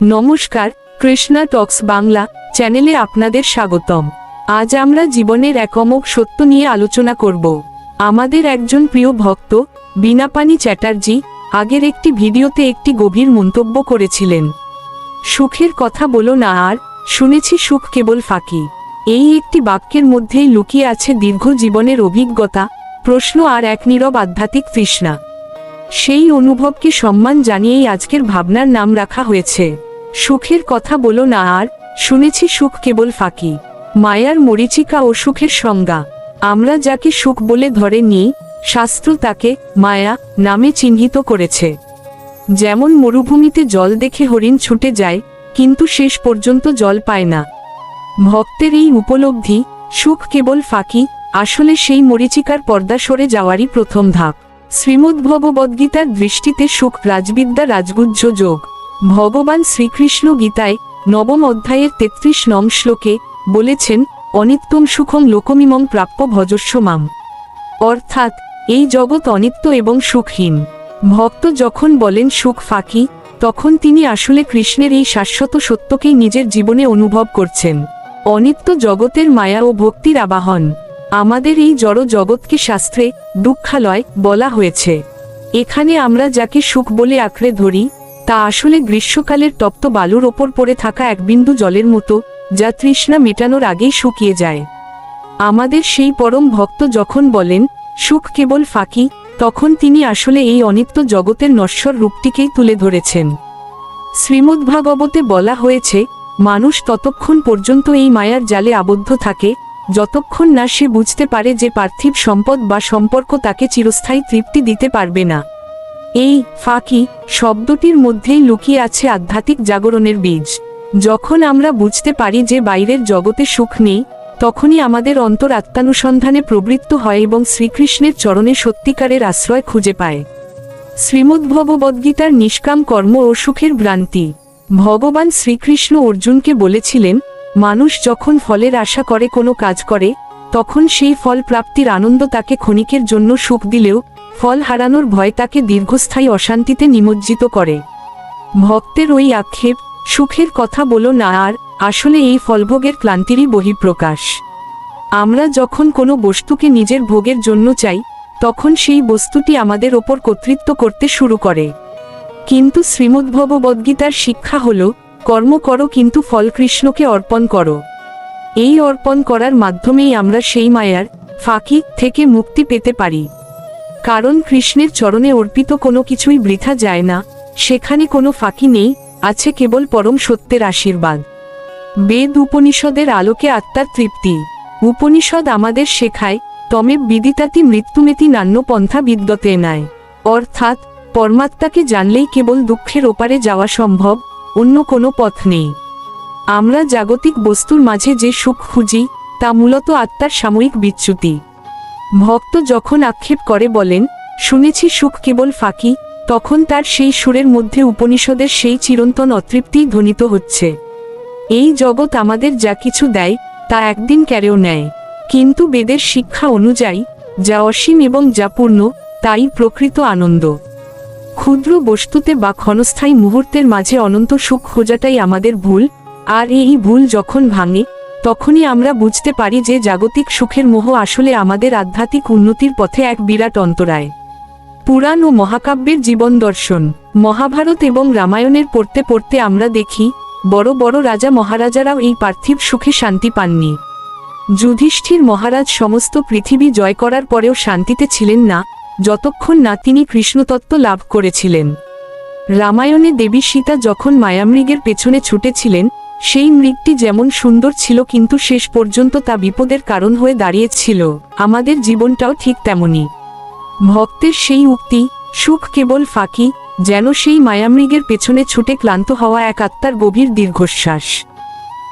নমস্কার, কৃষ্ণা টক্স বাংলা চ্যানেলে আপনাদের স্বাগতম। আজ আমরা জীবনের এক অমোঘ সত্য নিয়ে আলোচনা করব। আমাদের একজন প্রিয় ভক্ত, বিনাপানি চ্যাটার্জি, আগের একটি ভিডিওতে একটি গভীর মন্তব্য করেছিলেন। সুখের কথা বলো না আর, শুনেছি সুখ কেবল ফাঁকি। এই একটি বাক্যের মধ্যেই লুকিয়ে আছে দীর্ঘ জীবনের অভিজ্ঞতা, প্রশ্ন আর এক নীরব আধ্যাত্মিক তৃষ্ণা। সেই অনুভবকে সম্মান জানিয়েই আজকের ভাবনার নাম রাখা হয়েছে। সুখের কথা বলো না আর, শুনেছি সুখ কেবল ফাঁকি। মায়ার মরিচিকা ও সুখের সংজ্ঞা। আমরা যাকে সুখ বলে ধরে নিই শাস্ত্র তাকে মায়া নামে চিহ্নিত করেছে। যেমন মরুভূমিতে জল দেখে হরিণ ছুটে যায়, কিন্তু শেষ পর্যন্ত জল পায় না। ভক্তের এই উপলব্ধি, সুখ কেবল ফাঁকি, আসলে সেই মরিচিকার পর্দা সরে যাওয়ারই প্রথম ধাপ। শ্রীমদ্ভগবদ্গীতার দৃষ্টিতে সুখ রাজবিদ্যা রাজগুজ্জ যোগ। ভগবান শ্রীকৃষ্ণ গীতায় নবম অধ্যায়ের তেত্রিশ নম শ্লোকে বলেছেন, অনিত্যম সুখম লোকমিমং প্রাপ্য ভজস্ব মাম অর্থাৎ, এই জগৎ অনিত্য এবং সুখহীন। ভক্ত যখন বলেন, সুখ ফাঁকি, তখন তিনি আসলে কৃষ্ণের এই শাশ্বত সত্যকেই নিজের জীবনে অনুভব করছেন। অনিত্য জগতের মায়া ও ভক্তির আবাহন। আমাদের এই জড় জগৎকে শাস্ত্রে দুঃখালয় বলা হয়েছে। এখানে আমরা যাকে সুখ বলে আঁকড়ে ধরি তা আসলে গ্রীষ্মকালের তপ্ত বালুর ওপর পড়ে থাকা এক বিন্দু জলের মতো, যা তৃষ্ণা মেটানোর আগেই শুকিয়ে যায়। আমাদের সেই পরম ভক্ত যখন বলেন, সুখ কেবল ফাঁকি, তখন তিনি আসলে এই অনিত্য জগতের নশ্বর রূপটিকেই তুলে ধরেছেন। শ্রীমদ্ভাগবতে বলা হয়েছে, মানুষ ততক্ষণ পর্যন্ত এই মায়ার জালে আবদ্ধ থাকে, যতক্ষণ না সে বুঝতে পারে যে পার্থিব সম্পদ বা সম্পর্ক তাকে চিরস্থায়ী তৃপ্তি দিতে পারবে না। এই ফাঁকি শব্দটির মধ্যেই লুকিয়ে আছে আধ্যাত্মিক জাগরণের বীজ। যখন আমরা বুঝতে পারি যে বাইরের জগতে সুখ নেই, তখনই আমাদের অন্তর আত্মানুসন্ধানে প্রবৃত্ত হয় এবং শ্রীকৃষ্ণের চরণে সত্যিকারের আশ্রয় খুঁজে পায়। শ্রীমদ্ভগবদ্গীতার নিষ্কাম কর্ম ও সুখের ভ্রান্তি। ভগবান শ্রীকৃষ্ণ অর্জুনকে বলেছিলেন, মানুষ যখন ফলের আশা করে কোনো কাজ করে, তখন সেই ফল প্রাপ্তির আনন্দ তাকে ক্ষণিকের জন্য সুখ দিলেও ফল হারানোর ভয় তাকে দীর্ঘস্থায়ী অশান্তিতে নিমজ্জিত করে। ভক্তের ওই আক্ষেপ, সুখের কথা বলো না আর, আসলে এই ফলভোগের ক্লান্তিরই বহিঃপ্রকাশ। আমরা যখন কোনো বস্তুকে নিজের ভোগের জন্য চাই, তখন সেই বস্তুটি আমাদের ওপর কর্তৃত্ব করতে শুরু করে। কিন্তু শ্রীমদ্ভগবদ্গীতার শিক্ষা হল, কর্ম করো কিন্তু ফল কৃষ্ণকে অর্পণ করো। এই অর্পণ করার মাধ্যমেই আমরা সেই মায়ার ফাঁকি থেকে মুক্তি পেতে পারি। কারণ কৃষ্ণের চরণে অর্পিত কোনো কিছুই বৃথা যায় না, সেখানে কোনো ফাঁকি নেই, আছে কেবল পরম সত্যের আশীর্বাদ। বেদ উপনিষদের আলোকে আত্মার তৃপ্তি। উপনিষদ আমাদের শেখায়, তমে বিদিতাতি মৃত্যুমেতি নান্য পন্থা বিদ্যতে নেয় অর্থাৎ, পরমাত্মাকে জানলেই কেবল দুঃখের ওপারে যাওয়া সম্ভব, অন্য কোনো পথ নেই। আমরা জাগতিক বস্তুর মাঝে যে সুখ খুঁজি, তা মূলত আত্মার সাময়িক বিচ্যুতি। ভক্ত যখন আক্ষেপ করে বলেন, শুনেছি সুখ কেবল ফাঁকি, তখন তার সেই সুরের মধ্যে উপনিষদের সেই চিরন্তন অতৃপ্তিই ধ্বনিত হচ্ছে। এই জগৎ আমাদের যা কিছু দেয়, তা একদিন ক্যারেও নেয়। কিন্তু বেদের শিক্ষা অনুযায়ী, যা অসীম এবং যা পূর্ণ, তাই প্রকৃত আনন্দ। ক্ষুদ্র বস্তুতে বা ক্ষণস্থায়ী মুহূর্তের মাঝে অনন্ত সুখ খোঁজাটাই আমাদের ভুল, আর এই ভুল যখন ভাঙে তখনই আমরা বুঝতে পারি যে জাগতিক সুখের মোহ আসলে আমাদের আধ্যাত্মিক উন্নতির পথে এক বিরাট অন্তরায়। পুরাণ ও মহাকাব্যের জীবন দর্শন, মহাভারত এবং রামায়ণের পড়তে পড়তে আমরা দেখি, বড় বড় রাজা মহারাজারাও এই পার্থিব সুখে শান্তি পাননি। যুধিষ্ঠির মহারাজ সমস্ত পৃথিবী জয় করার পরেও শান্তিতে ছিলেন না, যতক্ষণ না তিনি কৃষ্ণতত্ত্ব লাভ করেছিলেন। রামায়ণে দেবী সীতা যখন মায়ামৃগের পেছনে ছুটেছিলেন সেই মৃগটি যেমন সুন্দর ছিল কিন্তু শেষ পর্যন্ত তা বিপদের কারণ হয়ে দাঁড়িয়েছিল। আমাদের জীবনটাও ঠিক তেমনই। ভক্তের সেই উক্তি, সুখ কেবল ফাঁকি, যেন সেই মায়ামৃগের পেছনে ছুটে ক্লান্ত হওয়া এক আত্মার গভীর দীর্ঘশ্বাস।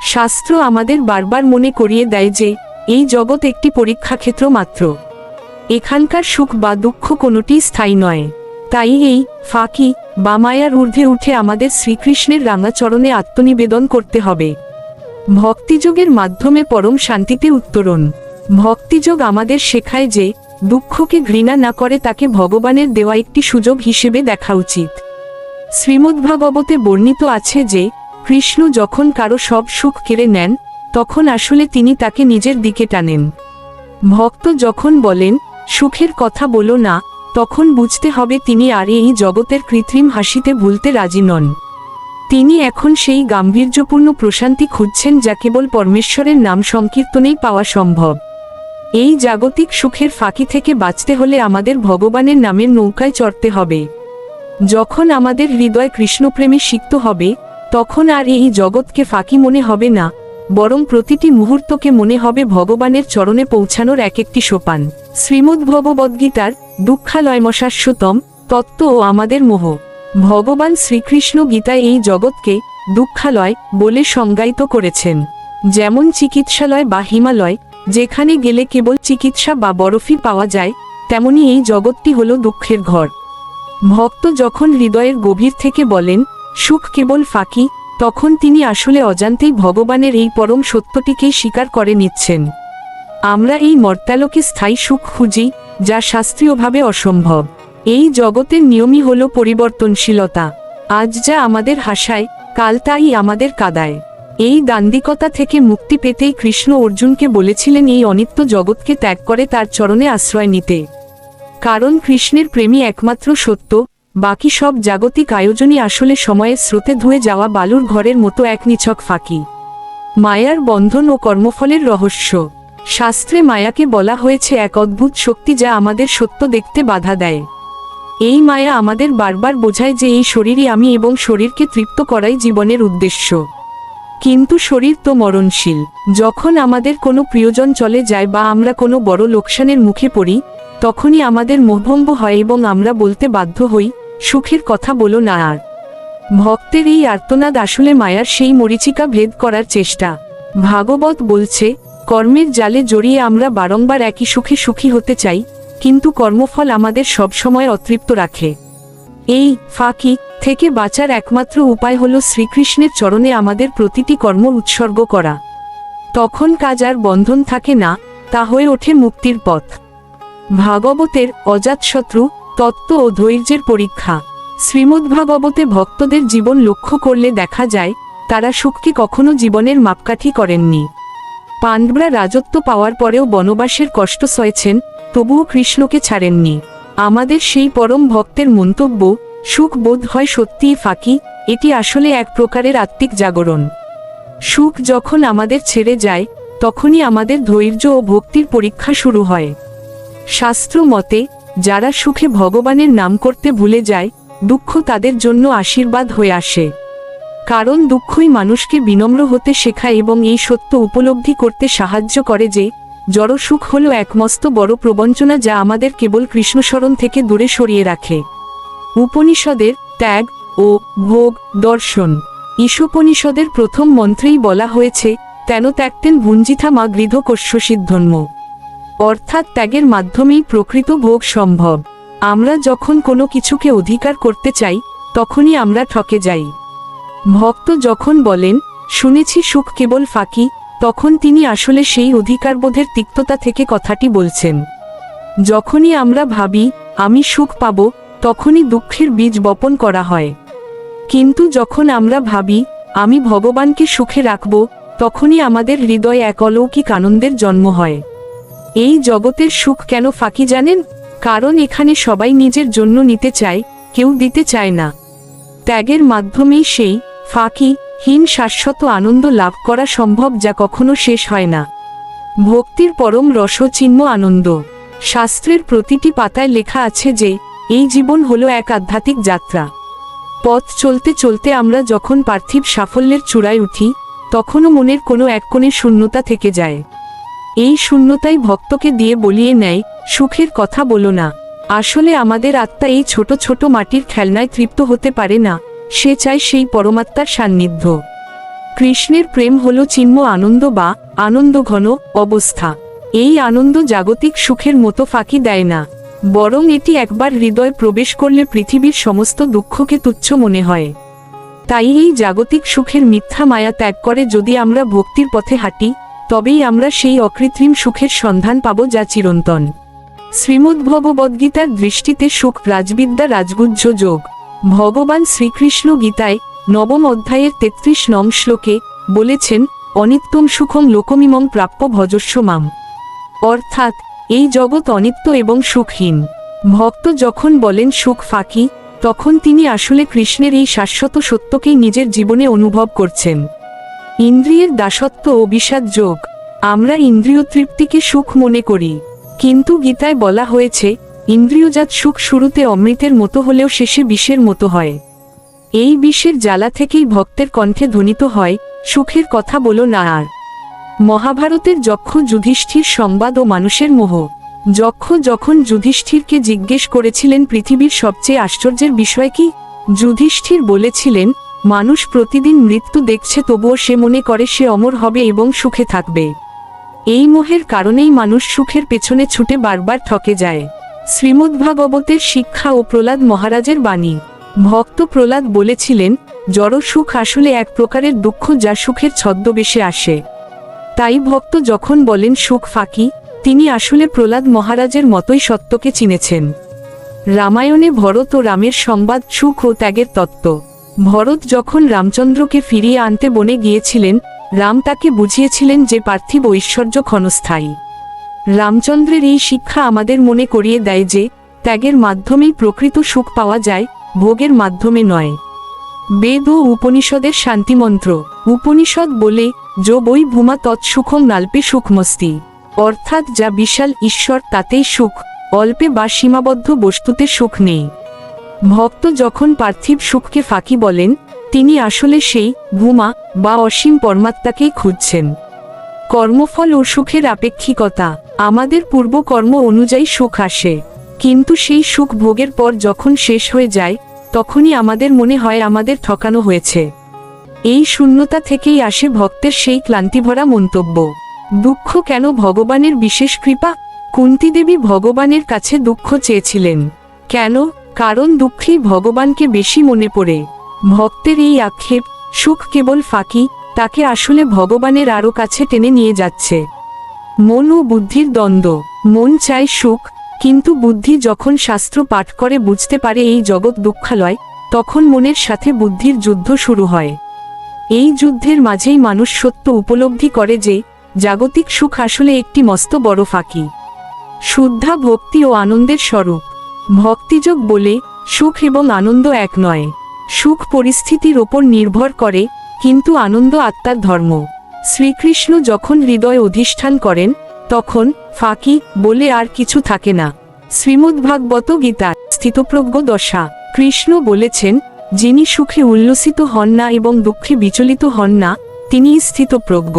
শাস্ত্র আমাদের বারবার মনে করিয়ে দেয় যে, এই জগৎ একটি পরীক্ষাক্ষেত্র মাত্র। এখানকার সুখ বা দুঃখ কোনোটি স্থায়ী নয়। তাই এই ফাঁকি বা মায়ার ঊর্ধ্বে উঠে আমাদের শ্রীকৃষ্ণের রাঙাচরণে আত্মনিবেদন করতে হবে। ভক্তিযোগের মাধ্যমে পরম শান্তিতে উত্তরণ। ভক্তিযোগ আমাদের শেখায় যে, দুঃখকে ঘৃণা না করে তাকে ভগবানের দেওয়া একটি সুযোগ হিসেবে দেখা উচিত। শ্রীমদ্ভাগবতে বর্ণিত আছে যে, কৃষ্ণ যখন কারও সব সুখ কেড়ে নেন, তখন আসলে তিনি তাকে নিজের দিকে টানেন। ভক্ত যখন বলেন, সুখের কথা বলো না তখন বুঝতে হবে তিনি আর এই জগতের কৃত্রিম হাসিতে ভুলতে রাজি নন। তিনি এখন সেই গাম্ভীর্যপূর্ণ প্রশান্তি খুঁজছেন যা কেবল পরমেশ্বরের নাম সংকীর্তনেই পাওয়া সম্ভব। এই জাগতিক সুখের ফাঁকি থেকে বাঁচতে হলে আমাদের ভগবানের নামের নৌকায় চড়তে হবে। যখন আমাদের হৃদয় কৃষ্ণপ্রেমে সিক্ত হবে, তখন আর এই জগৎকে ফাঁকি মনে হবে না, বরং প্রতিটি মুহূর্তকে মনে হবে ভগবানের চরণে পৌঁছানোর এক একটি সোপান। শ্রীমদ্ ভগবদ্গীতার দুঃখালয়মশাশ্বতম তত্ত্ব ও আমাদের মোহ। ভগবান শ্রীকৃষ্ণ গীতায় এই জগৎকে দুঃখালয় বলে সংজ্ঞায়িত করেছেন। যেমন চিকিৎসালয় বা হিমালয়, যেখানে গেলে কেবল চিকিৎসা বা বরফি পাওয়া যায়, তেমনি এই জগৎটি হল দুঃখের ঘর। ভক্ত যখন হৃদয়ের গভীর থেকে বলেন, সুখ কেবল ফাঁকি, তখন তিনি আসলে অজান্তেই ভগবানের এই পরম সত্যটিকেই স্বীকার করে নিচ্ছেন। আমরা এই মর্তালোকে স্থায়ী সুখ খুঁজি যা শাস্ত্রীয়ভাবে অসম্ভব। এই জগতের নিয়মই হল পরিবর্তনশীলতা। আজ যা আমাদের হাসায়, কাল তাই আমাদের কাদায়। এই দান্দিকতা থেকে মুক্তি পেতেই কৃষ্ণ অর্জুনকে বলেছিলেন এই অনিত্য জগৎকে ত্যাগ করে তার চরণে আশ্রয় নিতে। কারণ কৃষ্ণের প্রেমী একমাত্র সত্য, বাকি সব জাগতিক আয়োজনই আসলে সময়ের স্রোতে ধুয়ে যাওয়া বালুর ঘরের মতো এক নিছক ফাঁকি। মায়ার বন্ধন ও কর্মফলের রহস্য। শাস্ত্রে মায়াকে বলা হয়েছে এক অদ্ভুত শক্তি যা আমাদের সত্য দেখতে বাধা দেয়। এই মায়া আমাদের বারবার বোঝায় যে এই শরীরই আমি এবং শরীরকে তৃপ্ত করাই জীবনের উদ্দেশ্য। কিন্তু শরীর তো মরণশীল। যখন আমাদের কোনো প্রিয়জন চলে যায় বা আমরা কোনো বড় লোকসানের মুখে পড়ি, তখনই আমাদের মোহভঙ্গ হয় এবং আমরা বলতে বাধ্য হই, সুখের কথা বলো না আর। ভক্তের এই আর্তনাদ আসলে মায়ার সেই মরিচিকা ভেদ করার চেষ্টা। ভাগবত বলছে কর্মের জালে জড়িয়ে আমরা বারংবার একই সুখে সুখী হতে চাই, কিন্তু কর্মফল আমাদের সবসময় অতৃপ্ত রাখে। এই, ফাঁকি, থেকে বাঁচার একমাত্র উপায় হল শ্রীকৃষ্ণের চরণে আমাদের প্রতিটি কর্ম উৎসর্গ করা। তখন কাজ আর বন্ধন থাকে না, তা হয়ে ওঠে মুক্তির পথ। ভাগবতের অজাতশত্রু তত্ত্ব ও ধৈর্যের পরীক্ষা। শ্রীমদ্ভাগবতে ভক্তদের জীবন লক্ষ্য করলে দেখা যায়, তারা সুখকে কখনো জীবনের মাপকাঠি করেননি। পাণ্ডবরা রাজত্ব পাওয়ার পরেও বনবাসের কষ্ট সয়েছেন, তবুও কৃষ্ণকে ছাড়েননি। আমাদের সেই পরম ভক্তের মন্তব্য, সুখ বোধ হয় সত্যিই ফাঁকি, এটি আসলে এক প্রকারের আত্মিক জাগরণ। সুখ যখন আমাদের ছেড়ে যায়, তখনই আমাদের ধৈর্য ও ভক্তির পরীক্ষা শুরু হয়। শাস্ত্র মতে, যারা সুখে ভগবানের নাম করতে ভুলে যায়, দুঃখ তাদের জন্য আশীর্বাদ হয়ে আসে। কারণ দুঃখই মানুষকে বিনম্র হতে শেখায় এবং এই সত্য উপলব্ধি করতে সাহায্য করে যে জড় সুখ হল একমস্ত বড় প্রবঞ্চনা যা আমাদের কেবল কৃষ্ণস্মরণ থেকে দূরে সরিয়ে রাখে। উপনিষদের ত্যাগ ও ভোগ দর্শন। ঈশোপনিষদের প্রথম মন্ত্রেই বলা হয়েছে, তেন ত্যাগতেন ভুঞ্জিথা মা গৃধ কস্যসিদ্ধন্ম অর্থাৎ ত্যাগের মাধ্যমেই প্রকৃত ভোগ সম্ভব। আমরা যখন কোনো কিছুকে অধিকার করতে চাই, তখনই আমরা ঠকে যাই। ভক্ত যখন বলেন, শুনেছি সুখ কেবল ফাঁকি, তখন তিনি আসলে সেই অধিকারবোধের তিক্ততা থেকে কথাটি বলছেন। যখনই আমরা ভাবি, আমি সুখ পাব, তখনই দুঃখের বীজ বপন করা হয়। কিন্তু যখন আমরা ভাবি, আমি ভগবানকে সুখে রাখব, তখনই আমাদের হৃদয়ে এক অলৌকিক আনন্দের জন্ম হয়। এই জগতের সুখ কেন ফাঁকি জানেন? কারণ এখানে সবাই নিজের জন্য নিতে চায়, কেউ দিতে চায় না। ত্যাগের মাধ্যমেই সেই ফাঁকি, হীন শাশ্বত আনন্দ লাভ করা সম্ভব যা কখনো শেষ হয় না। ভক্তির পরম রসচিহ্ন আনন্দ। শাস্ত্রের প্রতিটি পাতায় লেখা আছে যে, এই জীবন হলো এক আধ্যাত্মিক যাত্রা। পথ চলতে চলতে আমরা যখন পার্থিব সাফল্যের চূড়ায় উঠি, তখনও মনের কোনো এক কোণে শূন্যতা থেকে যায়। এই শূন্যতাই ভক্তকে দিয়ে বলিয়ে নেয়, সুখের কথা বলো না। আসলে আমাদের আত্মা এই ছোট ছোট মাটির খেলনায় তৃপ্ত হতে পারে না। সে চায় সেই পরমাত্মার সান্নিধ্য। কৃষ্ণের প্রেম হল চিন্ম আনন্দ বা আনন্দঘন অবস্থা। এই আনন্দ জাগতিক সুখের মতো ফাঁকি দেয় না। বরং এটি একবার হৃদয় প্রবেশ করলে পৃথিবীর সমস্ত দুঃখকে তুচ্ছ মনে হয়। তাই এই জাগতিক সুখের মিথ্যা মায়া ত্যাগ করে যদি আমরা ভক্তির পথে হাঁটি, তবেই আমরা সেই অকৃত্রিম সুখের সন্ধান পাব যা চিরন্তন। শ্রীমদ্ভগবদ্গীতার দৃষ্টিতে সুখ রাজবিদ্যা রাজগুজ্জ যোগ। ভগবান শ্রীকৃষ্ণ গীতায় নবম অধ্যায়ের তেত্রিশ নম শ্লোকে বলেছেন অনিত্যম সুখম লোকমিমং প্রাপ্য ভজস্ব মাম অর্থাৎ, এই জগৎ অনিত্য এবং সুখহীন। ভক্ত যখন বলেন সুখ ফাঁকি, তখন তিনি আসলে কৃষ্ণের এই শাশ্বত সত্যকেই নিজের জীবনে অনুভব করছেন। ইন্দ্রিয়ের দাসত্ব ও বিষাদ যোগ, আমরা ইন্দ্রিয় তৃপ্তিকে সুখ মনে করি। কিন্তু গীতায় বলা হয়েছে ইন্দ্রিয়জাত সুখ শুরুতে অমৃতের মতো হলেও শেষে বিষের মতো হয়। এই বিষের জ্বালা থেকেই ভক্তের কণ্ঠে ধ্বনিত হয়, সুখের কথা বলো না আর। মহাভারতের যক্ষ যুধিষ্ঠির সংবাদ ও মানুষের মোহ। যক্ষ যখন যুধিষ্ঠিরকে জিজ্ঞেস করেছিলেন পৃথিবীর সবচেয়ে আশ্চর্যের বিষয় কি? যুধিষ্ঠির বলেছিলেন, মানুষ প্রতিদিন মৃত্যু দেখছে তবুও সে মনে করে সে অমর হবে এবং সুখে থাকবে। এই মোহের কারণেই মানুষ সুখের পেছনে ছুটে বারবার ঠকে যায়। শ্রীমদ্ভাগবতের শিক্ষা ও প্রহ্লাদ মহারাজের বাণী। ভক্ত প্রহ্লাদ বলেছিলেন, জড় সুখ আসলে এক প্রকারের দুঃখ যা সুখের ছদ্মবেশে আসে। তাই ভক্ত যখন বলেন, সুখ ফাঁকি তিনি আসলে প্রহ্লাদ মহারাজের মতোই সত্যকে চিনেছেন। রামায়ণে ভরত ও রামের সংবাদ সুখ ও ত্যাগের তত্ত্ব। ভরত যখন রামচন্দ্রকে ফিরিয়ে আনতে বনে গিয়েছিলেন, রাম তাকে বুঝিয়েছিলেন যে পার্থিব ঐশ্বর্য ক্ষণস্থায়ী। রামচন্দ্রের এই শিক্ষা আমাদের মনে করিয়ে দেয় যে, ত্যাগের মাধ্যমেই প্রকৃত সুখ পাওয়া যায়, ভোগের মাধ্যমে নয়। বেদ ও উপনিষদের শান্তিমন্ত্র। উপনিষদ বলে, যো বই ভূমা তৎসুখম নাল্পে সুখমস্তি। অর্থাৎ যা বিশাল ঈশ্বর, তাতেই সুখ। অল্পে বা সীমাবদ্ধ বস্তুতে সুখ নেই। ভক্ত যখন পার্থিব সুখকে ফাঁকি বলেন, তিনি আসলে সেই ভূমা বা অসীম পরমাত্মাকেই খুঁজছেন। কর্মফল ও সুখের আপেক্ষিকতা। আমাদের পূর্বকর্ম অনুযায়ী সুখ আসে। কিন্তু সেই সুখ ভোগের পর যখন শেষ হয়ে যায়, তখনই আমাদের মনে হয় আমাদের ঠকানো হয়েছে। এই শূন্যতা থেকেই আসে ভক্তের সেই ক্লান্তিভরা মন্তব্য। দুঃখ কেন ভগবানের বিশেষ কৃপা? কুন্তি দেবী ভগবানের কাছে দুঃখ চেয়েছিলেন। কেন? কারণ দুঃখেই ভগবানকে বেশি মনে পড়ে। ভক্তের এই আক্ষেপ, সুখ কেবল ফাঁকি, তাকে আসলে ভগবানের আরও কাছে টেনে নিয়ে যাচ্ছে। মন ও বুদ্ধির দ্বন্দ্ব। মন চায় সুখ, কিন্তু বুদ্ধি যখন শাস্ত্র পাঠ করে বুঝতে পারে এই জগৎ দুঃখালয়, তখন মনের সাথে বুদ্ধির যুদ্ধ শুরু হয়। এই যুদ্ধের মাঝেই মানুষ সত্য উপলব্ধি করে যে, জাগতিক সুখ আসলে একটি মস্ত বড় ফাঁকি। শুদ্ধা ভক্তি ও আনন্দের স্বরূপ। ভক্তিযোগ বলে, সুখ এবং আনন্দ এক নয়। সুখ পরিস্থিতির ওপর নির্ভর করে, কিন্তু আনন্দ আত্মার ধর্ম। শ্রীকৃষ্ণ যখন হৃদয় অধিষ্ঠান করেন, তখন ফাঁকি বলে আর কিছু থাকে না। শ্রীমদ্ভাগবত গীতা স্থিতপ্রজ্ঞ দশা, কৃষ্ণ বলেছেন, যিনি সুখে উল্লসিত হন না এবং দুঃখে বিচলিত হন না তিনি স্থিতপ্রজ্ঞ।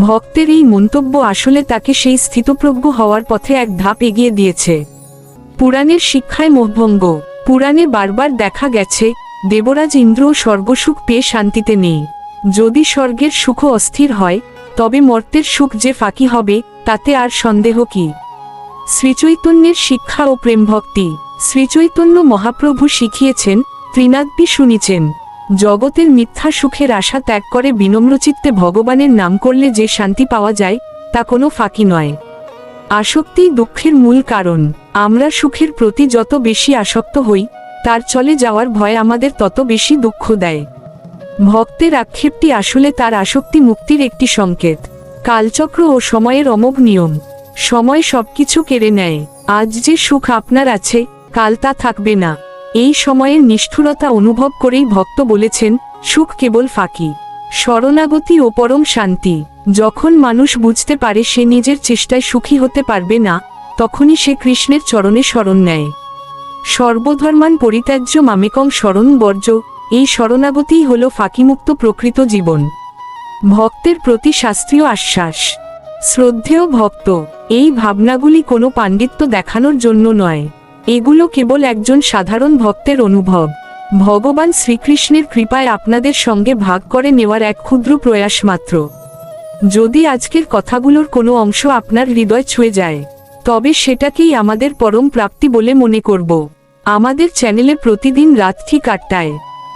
ভক্তের এই মন্তব্য আসলে তাকে সেই স্থিতপ্রজ্ঞ হওয়ার পথে এক ধাপ এগিয়ে দিয়েছে। পুরাণের শিক্ষায় মোহভঙ্গ, পুরাণে বারবার দেখা গেছে, দেবরাজ ইন্দ্র স্বর্গসুখ পেয়ে শান্তিতে নেই। যদি স্বর্গের সুখ অস্থির হয়, তবে মর্তের সুখ যে ফাঁকি হবে, তাতে আর সন্দেহ কি? শ্রীচৈতন্যের শিক্ষা ও প্রেমভক্তি। শ্রীচৈতন্য মহাপ্রভু শিখিয়েছেন, ত্রিনাদ্বি শুনিছেন, জগতের মিথ্যা সুখের আশা ত্যাগ করে বিনম্রচিত্তে ভগবানের নাম করলে যে শান্তি পাওয়া যায়, তা কোনো ফাঁকি নয়। আসক্তি দুঃখের মূল কারণ। আমরা সুখের প্রতি যত বেশি আসক্ত হই, তার চলে যাওয়ার ভয় আমাদের তত বেশি দুঃখ দেয়। ভক্তের আক্ষেপটি আসলে তার আসক্তি মুক্তির একটি সংকেত। কালচক্র ও সময়ের অমোঘ নিয়ম। সময় সবকিছু কেড়ে নেয়। আজ যে সুখ আপনার আছে, কাল তা থাকবে না। এই সময়ের নিষ্ঠুরতা অনুভব করেই ভক্ত বলেছেন, সুখ কেবল ফাঁকি। শরণাগতি ও পরম শান্তি। যখন মানুষ বুঝতে পারে সে নিজের চেষ্টায় সুখী হতে পারবে না, তখনই সে কৃষ্ণের চরণে শরণ নেয়। সর্বধর্মান পরিত্যাজ্য মামেকং শরণ বর্জ্য। এই শরণাগতিই হল ফাঁকিমুক্ত প্রকৃত জীবন। ভক্তের প্রতি শাস্ত্রীয় আশ্বাস। শ্রদ্ধেয় ভক্ত, এই ভাবনাগুলি কোনো পাণ্ডিত্য দেখানোর জন্য নয়। এগুলো কেবল একজন সাধারণ ভক্তের অনুভব। ভগবান শ্রীকৃষ্ণের কৃপায় আপনাদের সঙ্গে ভাগ করে নেওয়ার এক ক্ষুদ্র প্রয়াস মাত্র। যদি আজকের কথাগুলোর কোনো অংশ আপনার হৃদয় ছুঁয়ে যায়, তবে সেটাকেই আমাদের পরম প্রাপ্তি বলে মনে করব। আমাদের চ্যানেলে প্রতিদিন রাত ঠিক আটটায়।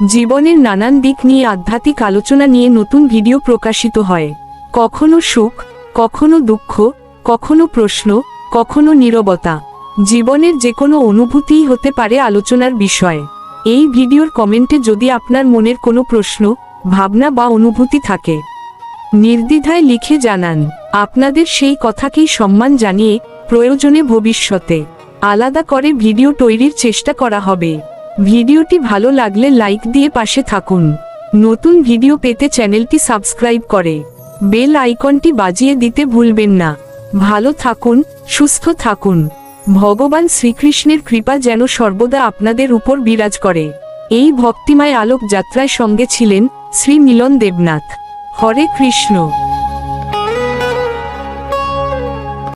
জীবনের নানান দিক নিয়ে আধ্যাত্মিক আলোচনা নিয়ে নতুন ভিডিও প্রকাশিত হয়। কখনো সুখ, কখনো দুঃখ, কখনো প্রশ্ন, কখনো নীরবতা। জীবনের যে কোনো অনুভূতিই হতে পারে আলোচনার বিষয়। এই ভিডিওর কমেন্টে যদি আপনার মনের কোনো প্রশ্ন, ভাবনা বা অনুভূতি থাকে, নির্দ্বিধায় লিখে জানান। আপনাদের সেই কথাকেই সম্মান জানিয়ে প্রয়োজনে ভবিষ্যতে আলাদা করে ভিডিও তৈরির চেষ্টা করা হবে। ভিডিওটি ভালো লাগলে লাইক দিয়ে পাশে থাকুন। নতুন ভিডিও পেতে চ্যানেলটি সাবস্ক্রাইব করে। বেল আইকনটি বাজিয়ে দিতে ভুলবেন না। ভালো থাকুন, সুস্থ থাকুন। ভগবান শ্রীকৃষ্ণের কৃপা যেন সর্বদা আপনাদের উপর বিরাজ করে। এই ভক্তিময় আলোক যাত্রায় সঙ্গে ছিলেন শ্রী মিলন দেবনাথ। হরে কৃষ্ণ।